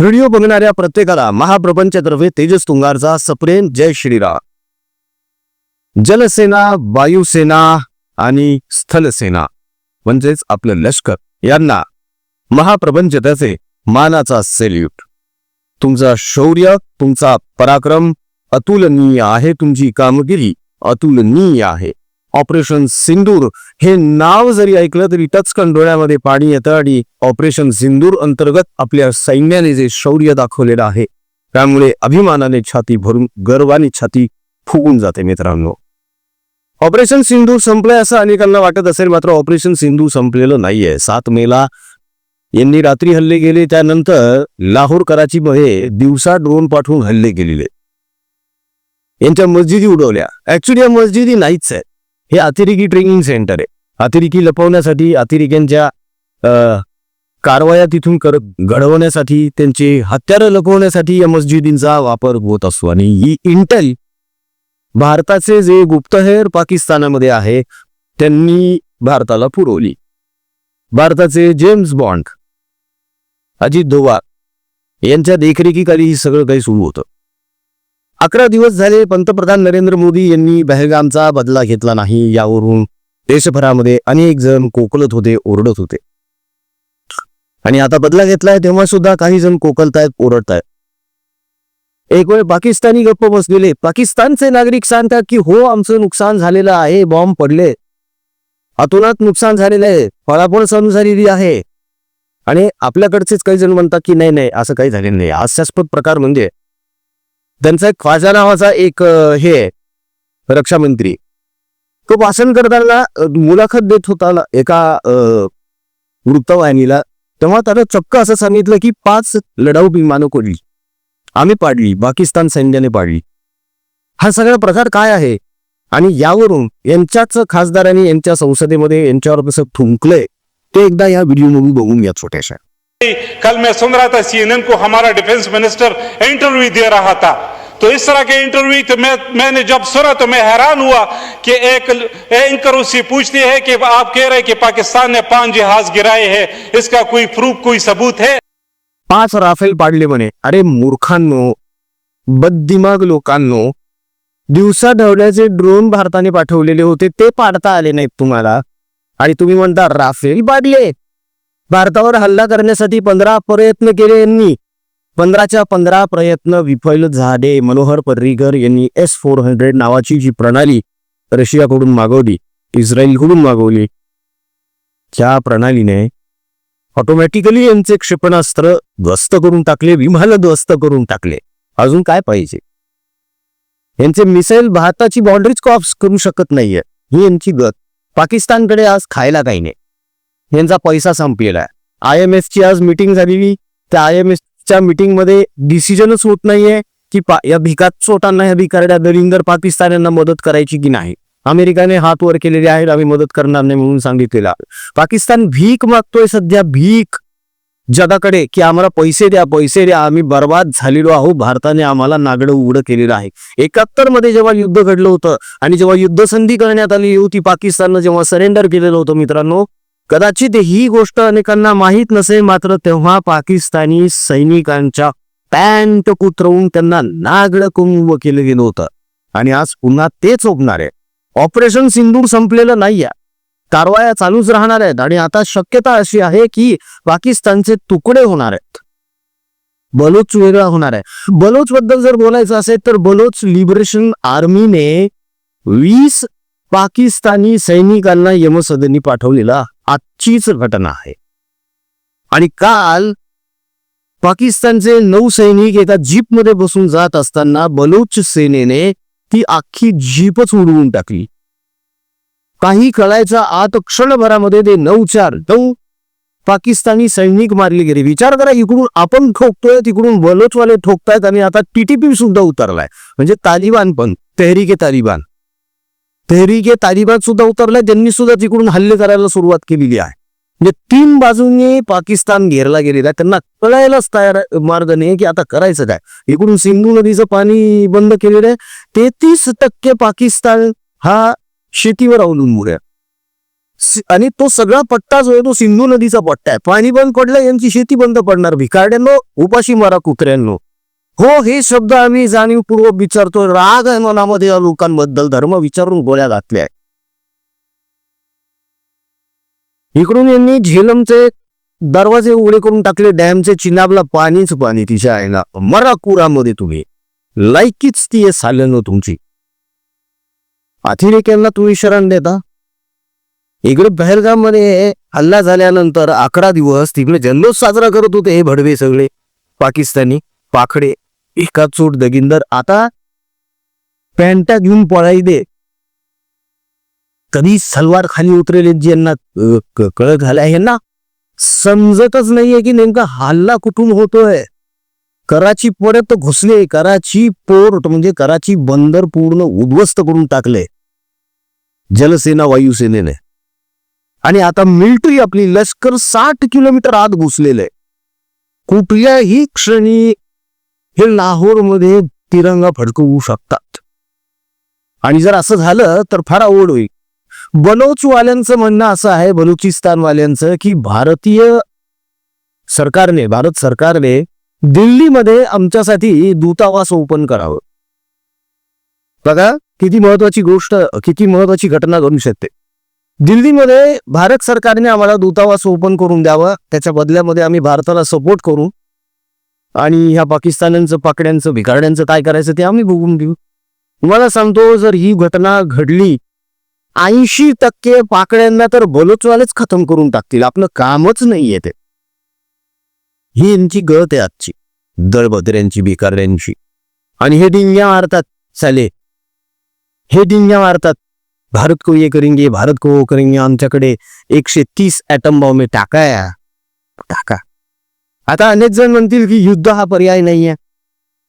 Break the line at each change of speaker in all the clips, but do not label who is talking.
Video बघणाऱ्या प्रत्येकाला महाप्रपंचतर्फे तेजस तुंगारचा सप्रेम जय श्रीराम. जलसेना वायुसेना आणि स्थलसेना म्हणजेच आपलं लष्कर यांना महाप्रपंचताचे मानाचा सेल्यूट तुमचा शौर्य तुमचा पराक्रम अतुलनीय आहे तुमची कामगिरी अतुलनीय आहे. ऑपरेशन सिंदूर हे नाव जरी ऐकलं तरी टचकन डोळ्यामध्ये पाणी येतं आणि ऑपरेशन सिंदूर अंतर्गत आपल्या सैन्याने जे शौर्य दाखवलेलं आहे त्यामुळे अभिमानाने छाती भरून गर्वाने छाती फुगून जाते मित्रांनो. ऑपरेशन सिंधू संपलंय असं अनेकांना वाटत असेल मात्र ऑपरेशन सिंधू संपलेलं नाहीये. सात मेला यांनी रात्री हल्ले गेले त्यानंतर लाहोर कराचीमध्ये दिवसा ड्रोन पाठवून हल्ले केलेले. यांच्या मस्जिदी उडवल्या. ऍक्च्युली या मस्जिदी नाहीच आहेत. हे अतिरेकी ट्रेनिंग सेंटर आहे. अतिरेकी लपवण्यासाठी अतिरेक्यांच्या कारवाया तिथून कर घडवण्यासाठी त्यांचे हत्यारं लपवण्यासाठी या मस्जिदींचा वापर होत असतो. आणि ही इंटेल भारताचे जे गुप्तहेर पाकिस्तानामध्ये आहे त्यांनी भारताला पुरवली. भारताचे जेम्स बॉन्ड अजित डोवाल यांच्या देखरेखीखाली हे सगळं काही सुरू होतं. अकरा दिवस झाले पंतप्रधान नरेंद्र मोदी यांनी बहलगामचा बदला घेतला नाही. यावरून देशभरामध्ये अनेक जण कोकलत होते ओरडत होते. आणि आता बदला घेतलाय तेव्हा सुद्धा काही जण कोकलतायत ओरडतायत. एक वेळ पाकिस्तानी गप्प बसलेले पाकिस्तानचे नागरिक सांगतात की हो आमचं नुकसान झालेलं आहे बॉम्ब पडले. अतोनात नुकसान झालेलं आहे फळाफळ सहन झालेली आहे. आणि आपल्याकडचेच काही जण म्हणतात की नाही नाही असं काही झालेलं नाही. हास्यास्पद प्रकार म्हणजे त्यांचा एक ख्वाजा नावाचा एक हे आहे, रक्षामंत्री. तो भाषण करताना मुलाखत देत होता एका वृत्तवाहिनीला तेव्हा त्यानं चक्क असं सांगितलं की पाच लढाऊ विमानं कोडली. आम्ही पाडली पाकिस्तान सैन्याने पाडली. हा सगळा प्रकार काय आहे? आणि यावरून यांच्याच खासदारांनी यांच्या संसदेमध्ये यांच्यावर कसं थुंकलंय ते एकदा या व्हिडिओमधून बघून घ्या छोट्याशा.
कल मैं सुन रहा था सीएनएन को हमारा डिफेंस मिनिस्टर इंटरव्यू दे रहा था। तो इस तरह के इंटरव्यू तो मैं, मैंने जब सुना तो मैं हैरान हुआ कि एक एंकर उससे पूछती है कि आप कह रहे हैं कि पाकिस्तान ने पाँच जहाज़ गिराए हैं, इसका कोई प्रूफ, कोई सबूत है?
पाच राफेल पाडले म्हणे अरे मूर्खांनो, बद्दिमाग लोकांनो, दिवसा ढवल्याचे ड्रोन भारताने पाठवलेले होते, ते पाडता आले नाहीत तुम्हाला. आणि तुम्ही राफेल पाडले भारतावर हल्ला करण्यासाठी पंधरा प्रयत्न केले यांनी. पंधराच्या पंधरा प्रयत्न विफल झाले. मनोहर पर्रीकर यांनी एस फोर हंड्रेड नावाची जी प्रणाली रशियाकडून मागवली इस्रायलकडून मागवली त्या प्रणालीने ऑटोमॅटिकली यांचे क्षेपणास्त्र ध्वस्त करून टाकले विमान ध्वस्त करून टाकले. अजून काय पाहिजे? यांचे मिसाईल भारताची बाउंड्रीज क्रॉप्स करू शकत नाहीये. ही यांची गत. पाकिस्तानकडे आज खायला काही नाही. यांचा पैसा संपलेला आहे. आय एम ची आज मिटिंग झालेली. त्या आय एम एसच्या मीटिंगमध्ये डिसिजनच होत नाहीये की पा- या भिकात चोटांना या भिकारड्या दरिंदर पाकिस्तान यांना मदत करायची की नाही. अमेरिकाने हात वर केलेले आहेत आम्ही मदत करणार नाही म्हणून सांगितलेलं आहे. पाकिस्तान भीक मागतोय सध्या भीक. जगाकडे की आम्हाला पैसे द्या पैसे द्या. आम्ही बर्बाद झालेलो आहोत. भारताने आम्हाला नागडं उघडं केलेलं आहे. एकाहत्तरमध्ये जेव्हा युद्ध घडलं होतं आणि जेव्हा युद्ध संधी करण्यात आली होती पाकिस्ताननं जेव्हा सरेंडर केलेलं होतं मित्रांनो कदाचित ही गोष्ट अनेकांना माहीत नसेल मात्र तेव्हा पाकिस्तानी सैनिकांच्या पॅन्ट कुत्रवून त्यांना नागड कुंभ केलं गेलं होतं. आणि आज पुन्हा तेच ओपणार आहे. ऑपरेशन सिंदूर संपलेलं नाहीये. कारवाया चालूच राहणार आहेत आणि आता शक्यता अशी आहे की पाकिस्तानचे तुकडे होणार आहेत. बलोच वेगळा होणार आहे. बलोच बद्दल जर बोलायचं असेल तर बलोच लिबरेशन आर्मीने वीस पाकिस्तानी सैनिकांना यमसदनी पाठवलेला आजचीच घटना आहे. आणि काल पाकिस्तानचे नौसैनिक एका जीपमध्ये बसून जात असताना बलोच सेनेने ती अख्खी जीपच उडवून टाकली. काही कळायच्या आत क्षणभरामध्ये ते नऊ चार नऊ पाकिस्तानी सैनिक मारले गेले. विचार करा इकडून आपण ठोकतोय तिकडून बलोचवाले ठोकतायत आणि आता टीटीपी सुद्धा उतरलाय. म्हणजे तालिबान पण तेहरीके तालिबान. तहरीके तालिबान सुद्धा उतरलाय. त्यांनी सुद्धा तिकडून हल्ले करायला सुरुवात केलेली आहे. म्हणजे तीन बाजूंनी पाकिस्तान घेरला गेलेला आहे. त्यांना कळायलाच तयार मार्ग नाही की आता करायचं काय. इकडून सिंधू नदीचं पाणी बंद केलेलं आहे. तेहतीस टक्के पाकिस्तान हा शेतीवर अवलंबून आहे. आणि तो सगळा पट्टा जो आहे तो सिंधू नदीचा पट्टा आहे. पाणी बंद पडलं यांची शेती बंद पडणार भिकारड्यांनो उपाशी मारा कुत्र्यांनो. हो हे शब्द आम्ही जाणीवपूर्वक विचारतो. राग आहे मनामध्ये या लोकांबद्दल. धर्म विचारून गोळ्या घातल्या इकडून यांनी झेलमचे दरवाजे उघडे करून टाकले. डॅमचे चिनाबला पाणीच पाणी तिच्या आईला. मरा कुरामध्ये तुम्ही. लायकीच ती आहे साल्यानं तुमची. अतिरेक्यांना तुम्ही शरण देता? इकडे पहलगाममध्ये हल्ला झाल्यानंतर अकरा दिवस तिकडे जल्लोष साजरा करत होते हे भडवे सगळे. पाकिस्तानी पाखडे. एका चोट दगिंदर आता पॅन्टा घेऊन पळाई दे. कधी सलवार खाली उतरेले ज्यांना अ, क- यांना? समजतच नाहीये की नेमका हल्ला कुठून होतोय. कराची परत घुसले कराची पोर्ट म्हणजे कराची बंदर पूर्ण उद्ध्वस्त करून टाकले. जलसेना वायुसेनेने. आणि आता मिलिटरी आपली लष्कर साठ किलोमीटर आत घुसलेलं. आहे कुठल्याही क्षणी हे लाहोरमध्ये तिरंगा फडकवू शकतात. आणि जर असं झालं तर फार आवड होईल. बलोचवाल्यांचं म्हणणं असं आहे बलुचिस्तानवाल्यांचं की भारतीय सरकारने भारत सरकारने दिल्लीमध्ये आमच्यासाठी दूतावास ओपन करावं. बघा किती महत्वाची गोष्ट किती महत्वाची घटना घडू शकते. दिल्लीमध्ये भारत सरकारने आम्हाला दूतावास ओपन करून द्यावा त्याच्या बदल्यामध्ये आम्ही भारताला सपोर्ट करू आणि ह्या पाकिस्तानांचं पाकड्यांचं भिकारड्यांचं काय करायचं ते आम्ही बघून घेऊ. तुम्हाला सांगतो जर ही घटना घडली ऐंशी टक्के पाकड्यांना तर बलोचवालेच खतम करून टाकतील. आपलं कामच नाहीये ते. ही यांची गळत आहे आजची. दळभद्र्यांची भिकारड्यांची. आणि हे डिंग्या मारतात साले. हे डिंग्या मारतात. भारत को ये करेंगे भारत को वो करेंगे. आमच्याकडे एकशे तीस ॲटम बॉम्बे टाकाया. टाका. आता अनेक जण म्हणतील की युद्ध हा पर्याय नाहीये.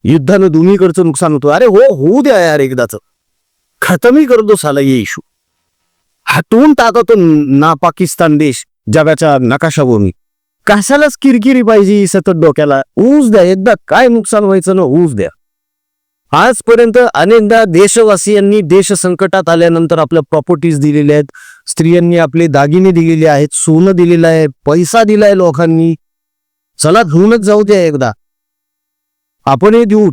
युद्धानं दोन्हीकडचं नुकसान होतं. अरे हो होऊ द्या यार एकदाच. खतमी करतो साला ये इशू. हातून टाकतो ना पाकिस्तान देश जगाच्या नकाशाभूमी कशालाच किरकिरी पाहिजे सतत डोक्याला. ऊस द्या एकदा काय नुकसान व्हायचं ना ऊस द्या. आजपर्यंत अनेकदा देशवासियांनी देश संकटात आल्यानंतर आपल्या प्रॉपर्टीज दिलेल्या आहेत. स्त्रियांनी आपले दागिने दिलेले आहेत सोनं दिलेलं आहे पैसा दिलाय लोकांनी. चला घेऊनच जाऊ द्या एकदा. आपणही देऊ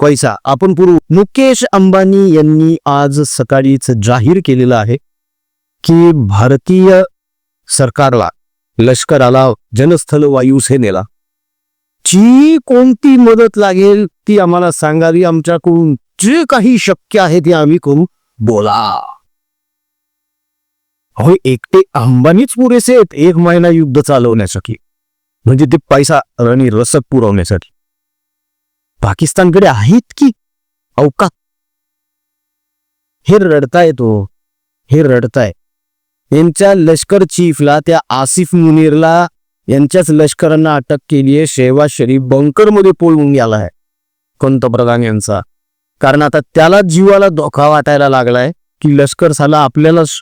पैसा आपण पुरू. मुकेश अंबानी यांनी आज सकाळीच जाहीर केलेलं आहे की भारतीय सरकारला लष्कराला जनस्थल वायुसेनेला जी कोणती मदत लागेल ती आम्हाला सांगावी? आमच्याकडून जे काही शक्य आहे ते आम्ही करू. बोला. होय एकटे अंबानीच पुरेसे आहेत. एक महिना युद्ध चालवण्यासाठी. म्हणजे ते पैसा आणि रसद पुरवण्यासाठी. पाकिस्तानकडे आहेत की? अवकात हे रडताय तो. हे रडताय. यांच्या लष्कर चीफला त्या आसिफ मुनीरला यांच्याच लष्करांना अटक केली आहे. शेहबाज शरीफ बंकरमध्ये पळून गेला आहे पंतप्रधान यांचा. कारण आता त्याला जीवाला धोका वाटायला लागलाय की लष्कर साला आपल्यालाच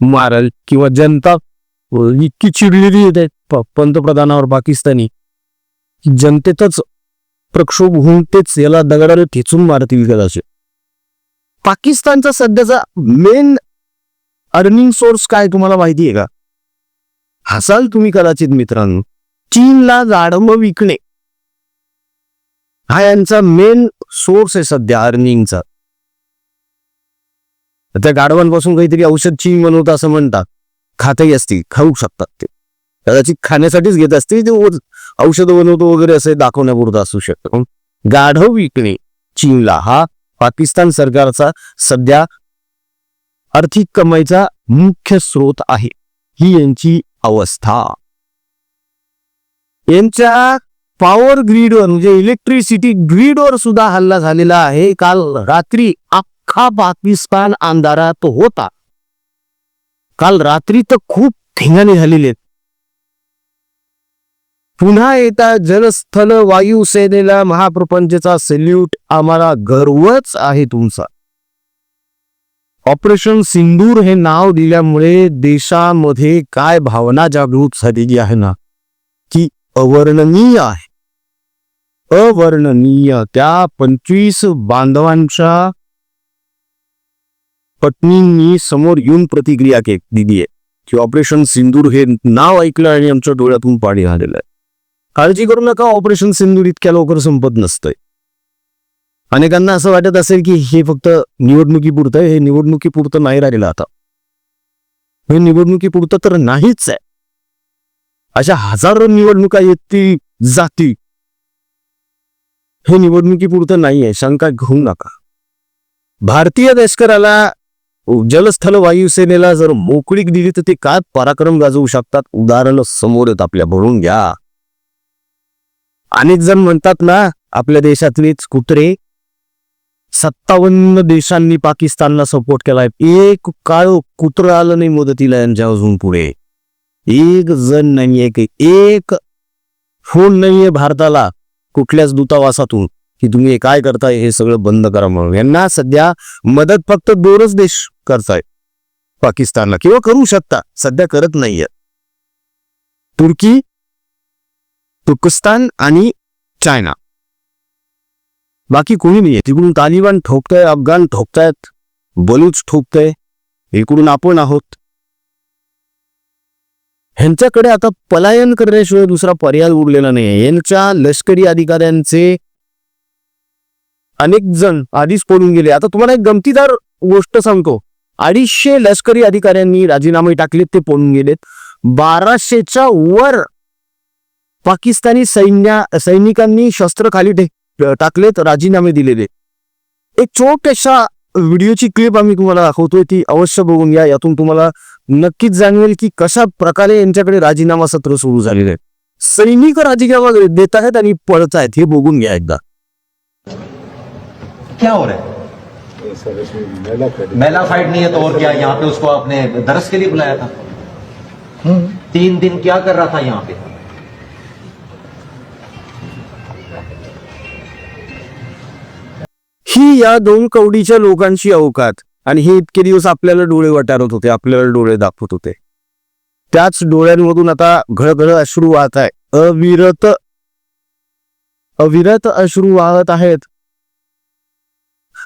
मारल किंवा जनता इतकी चिडलेली येत. पंतप्रधानावर पाकिस्तानी जनतेतच प्रक्षोभ होऊन तेच याला दगडाने ठेचून मारती विकत असे पाकिस्तानचा सध्याचा मेन अर्निंग सोर्स काय तुम्हाला माहिती आहे का? हसाल तुम्ही कदाचित मित्रांनो. चीनला जाडंब विकणे. हा यांचा मेन सोर्स आहे सध्या अर्निंगचा त्या गाढवांपासून काहीतरी औषध चीन बनवतं असं म्हणतात. खातही असतील खाऊ शकतात ते. कदाचित खाण्यासाठीच घेत असते ते औषध बनवतो वगैरे असं दाखवण्यापुरतं असू शकतं. म्हणून गाढव विकणे चीनला हा पाकिस्तान सरकारचा सध्या आर्थिक कमाईचा मुख्य स्रोत आहे. ही यांची अवस्था. यांच्या पॉवर ग्रीडवर म्हणजे इलेक्ट्रिसिटी ग्रीडवर सुद्धा हल्ला झालेला आहे. काल रात्री अख्खा पाकिस्तान अंधारात होता. काल रात्री तर खूप ठिंगाणी झालेले आहेत. पुन्हा येता जलस्थल वायुसेनेला महाप्रपंचचा सल्यूट आम्हाला गर्वच आहे तुमचा. ऑपरेशन सिंदूर हे नाव दिल्यामुळे देशामध्ये काय भावना जागृत झालेली आहे ना? की अवर्णनीय आहे. अवर्णनीय. त्या पंचवीस बांधवांच्या पत्नींनी समोर येऊन प्रतिक्रिया के दिली आहे की ऑपरेशन सिंदूर हे नाव ऐकलं आणि आमच्या डोळ्यातून पाणी आलेलं आहे. काळजी करू नका ऑपरेशन सिंधूर इतक्या लवकर संपत नसतंय. अनेकांना असं वाटत असेल की हे फक्त निवडणुकीपुरतं हे निवडणुकीपुरतं नाही राहिलं आता. हे निवडणुकीपुरतं तर नाहीच आहे. अशा हजारो निवडणुका येतील जाती. हे निवडणुकीपुरतं नाहीये शंका घेऊ नका. भारतीय लष्कराला जलस्थल वायुसेनेला जर मोकळीक दिली तर ते काय पराक्रम गाजवू शकतात? उदाहरण समोर येत आपल्या भरून घ्या. अनेक जण म्हणतात ना आपल्या देशातलेच कुत्रे सत्तावन्न देशांनी पाकिस्तानला सपोर्ट केलाय. एक काळ कुत्र आलं नाही मदतीला यांच्या अजून पुढे. एक जण नाहीये की एक फोन नाहीये भारताला कुठल्याच दूतावासातून की तुम्ही काय करताय हे सगळं बंद करा म्हणून. यांना सध्या मदत फक्त दोनच देश करताय पाकिस्तानला. किंवा करू शकता सध्या करत नाहीये. तुर्की तुर्कस्तान आणि चायना. बाकी कोणी नाहीये. तिकडून तालिबान ठोकताय अफगाण ठोकतायत बलूच ठोकताय. इकडून आपण आहोत. ह्यांच्याकडे आता पलायन करण्याशिवाय दुसरा पर्याय उरलेला नाही यांच्या लष्करी अधिकाऱ्यांचे अनेक जण आधीच पडून गेले. आता तुम्हाला एक गमतीदार गोष्ट सांगतो. अडीचशे लष्करी अधिकाऱ्यांनी राजीनामे टाकलेत ते पळून गेलेत. बाराशेच्या वर पाकिस्तानी सैन्या सैनिकांनी शस्त्र खाली टाकलेत राजीनामे दिलेले. एक छोट्याशा व्हिडिओची क्लिप आम्ही तुम्हाला दाखवतोय ती अवश्य बघून घ्या. यातून तुम्हाला नक्कीच जाणवेल की कशा प्रकारे यांच्याकडे राजीनामा सत्र सुरू झालेले आहे सैनिक राजीनामा देत आहेत आणि पळत आहेत हे बघून घ्या एकदा.
क्या हो रहा है? मेला फाइट नहीं है तो और क्या? यहाँ पे उसको आपने दरस के लिए बुलाया था। तीन दिन क्या कर रहा था यहाँ पे?
ही या दोन कवडीच्या लोकांची अवकात आणि हे इतके दिवस आपल्याला डोळे वटारत होते आपल्याला डोळे दाखवत होते. त्याच डोळ्यांमधून आता घळघळ अश्रू वाहत आहे. अविरत अविरत अश्रू वाहत आहेत.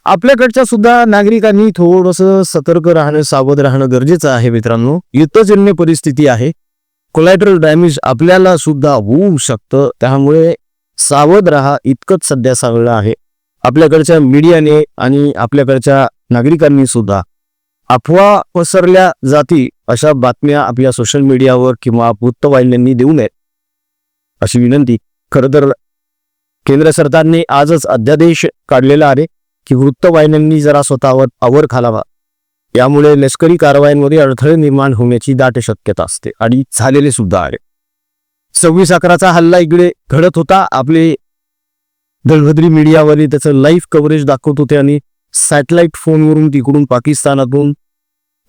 आपल्याकडच्या सुद्धा नागरिकांनी थोडस सतर्क राहणं सावध राहणं गरजेचं आहे मित्रांनो. युद्धजन्य परिस्थिती आहे. कोलॅटरल डॅमेज आपल्याला सुद्धा होऊ शकतं. त्यामुळे सावध राहा इतकंच सध्या सांगलं आहे. आपल्याकडच्या मीडियाने आणि आपल्याकडच्या नागरिकांनी सुद्धा अफवा पसरल्या जाती अशा बातम्या आपल्या सोशल मीडियावर किंवा वृत्तवाहिन्यांनी देऊ नयेत. अशी विनंती. खरं तर केंद्र सरकारने आजच अध्यादेश काढलेला आहे की वृत्तवाहिन्यांनी जरा स्वतःवर आवर खालावा यामुळे लष्करी कारवायांमध्ये अडथळे निर्माण होण्याची दाट शक्यता असते आणि झालेले सुद्धा आहे. सव्वीस अकराचा हल्ला इकडे घडत होता. आपले दळभद्री मीडियावर त्याचं लाईव्ह कव्हरेज दाखवत होते आणि सॅटेलाइट फोनवरून तिकडून पाकिस्तानातून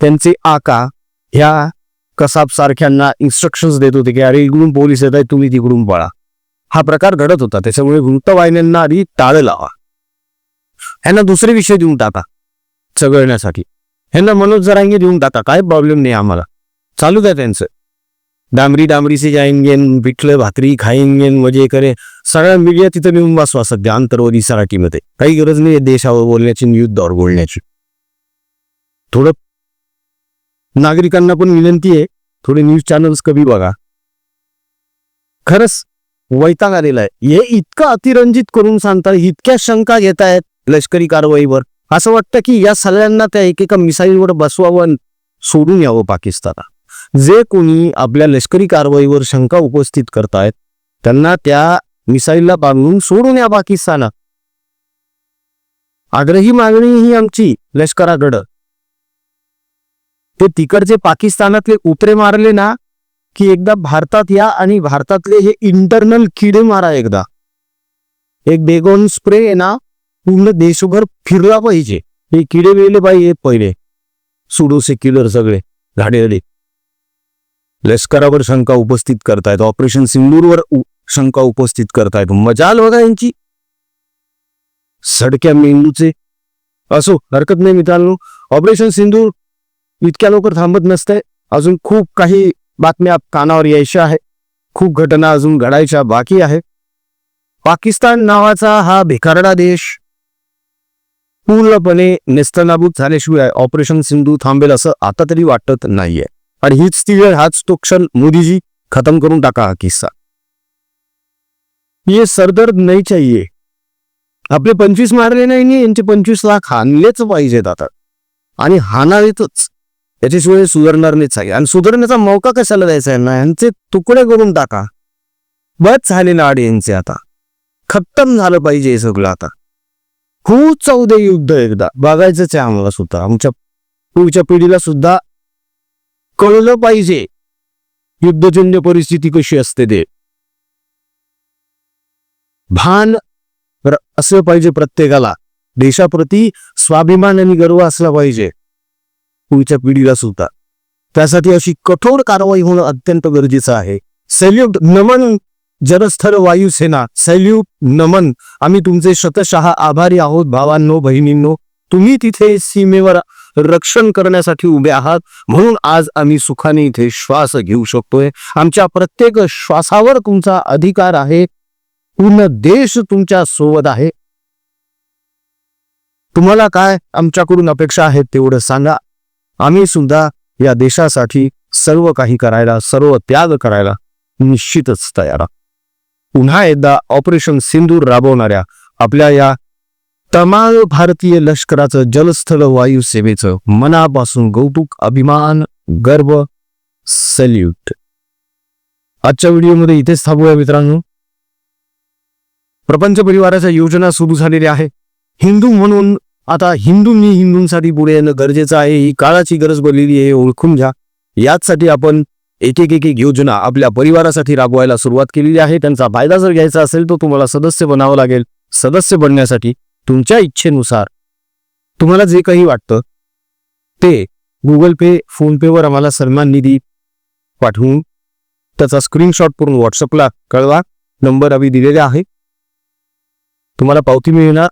त्यांचे आका ह्या कसाब सारख्यांना इन्स्ट्रक्शन्स देत होते की अरे इकडून पोलीस येत आहेत तुम्ही तिकडून पळा. हा प्रकार घडत होता. त्याच्यामुळे वृत्तवाहिन्यांना आधी टाळं लावा. ह्यांना दुसरे विषय देऊन टाका चघळण्यासाठी ह्यांना मनोज जरांगे देऊन टाका. काय प्रॉब्लेम नाही आम्हाला. चालू द्या त्यांचं. डांबरी डांबरी से जाएंगे पिठलं भाकरी खाएंगे मजे करे। सगळ्या मीडिया तिथं नेऊन बसवा सध्या आंतरवादी सराठीमध्ये. काही गरज नाही देशावर बोलण्याची युद्धावर बोलण्याची. थोडं नागरिकांना पण विनंती आहे थोडे न्यूज चॅनल्स कमी बघा. खरंच वैताग आलेला आहे. हे इतकं अतिरंजित करून सांगतात इतक्या शंका घेत आहेत लष्करी कारवाईवर. असं वाटतं की या सगळ्यांना त्या एकेका मिसाईलवर बसवावं सोडून यावं पाकिस्तानात जे कोणी आपल्या लष्करी कारवाईवर शंका उपस्थित करतायत त्यांना त्या मिसाईलला बांधून सोडून या पाकिस्तानात. आग्रही मागणी ही आमची लष्कराकडं. ते तिकडचे पाकिस्तानातले उतरे मारले ना की एकदा भारतात या आणि भारतातले हे इंटरनल किडे मारा एकदा. एक बेगोन स्प्रे आहे ना पूर्ण देशभर फिरला पाहिजे. हे किडे वेले पाहिजे पहिले. सुडोसे किलर सगळे झाडे लष्करावर शंका उपस्थित करतायत ऑपरेशन सिंदूरवर शंका उपस्थित करतायत. मजाल बघा यांची. सडक्या मेंदूचे. असो हरकत नाही मित्रांनो. ऑपरेशन सिंदूर इतक्या लवकर थांबत नसतंय. अजून खूप काही बातम्या कानावर यायच्या आहे. खूप घटना अजून घडायच्या बाकी आहे. पाकिस्तान नावाचा हा भिकारडा देश पूर्णपणे नेस्तनाबूत झाल्याशिवाय ऑपरेशन सिंधू थांबेल असं आता तरी वाटत नाहीये. आणि हीच ती वेळ हाच तो क्षण मोदीजी खतम करून टाका हा किस्सा. ये सरदर्द नाही चाहिए. आपले पंचवीस मारले नाही यांचे पंचवीस लाख हानलेच पाहिजेत आता. आणि हाणावेतच. याच्याशिवाय सुधारणार नाहीच आहे आणि सुधारण्याचा मौका कशाला द्यायचा यांना? ना यांचे तुकडे करून टाका. बस झाले नाड यांचे आता. खत्तम झालं पाहिजे हे सगळं आता. खूप चौदे युद्ध एकदा. बघायचंच आहे आम्हाला सुद्धा. आमच्या पुढच्या पिढीला सुद्धा कळलं पाहिजे. युद्धजन्य परिस्थिती कशी असते ते. भान असं असलं पाहिजे प्रत्येकाला. देशाप्रती स्वाभिमान आणि गर्व असला पाहिजे. पुढच्या पिढीला सुद्धा. त्यासाठी अशी कठोर कारवाई होणं अत्यंत गरजेचं आहे. सॅल्यूट नमन जलस्थल वायुसेना सॅल्यूट नमन. आम्ही तुमचे शतशः आभारी आहोत भावांनो बहिणींनो. तुम्ही तिथे सीमेवर रक्षण करण्यासाठी उभे आहात. म्हणून आज आम्ही सुखाने इथे श्वास घेऊ शकतोय. आमच्या प्रत्येक श्वासावर तुमचा अधिकार आहे. पूर्ण देश तुमच्यासोबत आहे. तुम्हाला काय आमच्याकडून अपेक्षा आहेत तेवढं सांगा. आम्ही सुद्धा या देशासाठी सर्व काही करायला सर्व त्याग करायला निश्चितच तयार पुन्हा एकदा ऑपरेशन सिंदूर राबवणाऱ्या आपल्या या तमाल भारतीय लष्कराचं जलस्थळ वायू सेवेचं मनापासून कौतुक अभिमान गर्व सल्यूट. आजच्या व्हिडिओमध्ये इथेच थांबूया मित्रांनो. प्रपंच परिवाराच्या योजना सुरू झालेल्या आहे. हिंदू म्हणून आता हिंदूंनी हिंदूंसाठी पुढे येणं गरजेचं आहे ही काळाची गरज बनलेली आहे ओळखून घ्या. याचसाठी आपण एक एक एक योजना आपल्या परिवारासाठी राबवायला सुरुवात केलेली आहे. त्यांचा फायदा जर घ्यायचा असेल तर तुम्हाला सदस्य बनावं लागेल. सदस्य बनण्यासाठी तुमच्या इच्छेनुसार. तुम्हाला जे काही वाटतं ते गुगल पे फोनपेवर आम्हाला सन्मान निधी पाठवून त्याचा स्क्रीनशॉट करून व्हॉट्सअपला कळवा. नंबर आम्ही दिलेला आहे. तुम्हाला पावती मिळणार.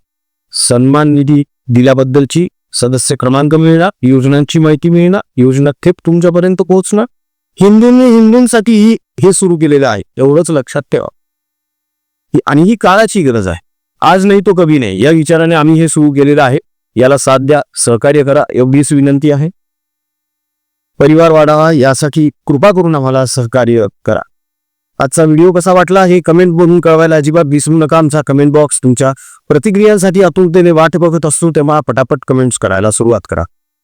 सन्मान निधी दिल्याबद्दलची सदस्य क्रमांक मिळणार. योजनांची माहिती मिळणार. योजना थेट तुमच्यापर्यंत पोहोचणार. हिंदूंनी हिंदूंसाठी ही- हे सुरू केलेलं आहे. एवढंच लक्षात ठेवा. आणि ही काळाची गरज आहे. आज नाही तो कभी नाही. या विचाराने आम्ही हे सुरू केलेलं आहे. याला साथ द्या सहकार्य करा. एवढीच विनंती आहे. परिवार वाढावा यासाठी कृपा करून आम्हाला सहकार्य करा. आजचा व्हिडिओ कसा वाटला हे कमेंट बनवून कळवायला अजिबात विसरू नका. आमचा कमेंट बॉक्स तुमच्या प्रतिक्रियांसाठी आतुरतेने वाट बघत असतो तेव्हा पटापट कमेंट्स करायला सुरुवात करा.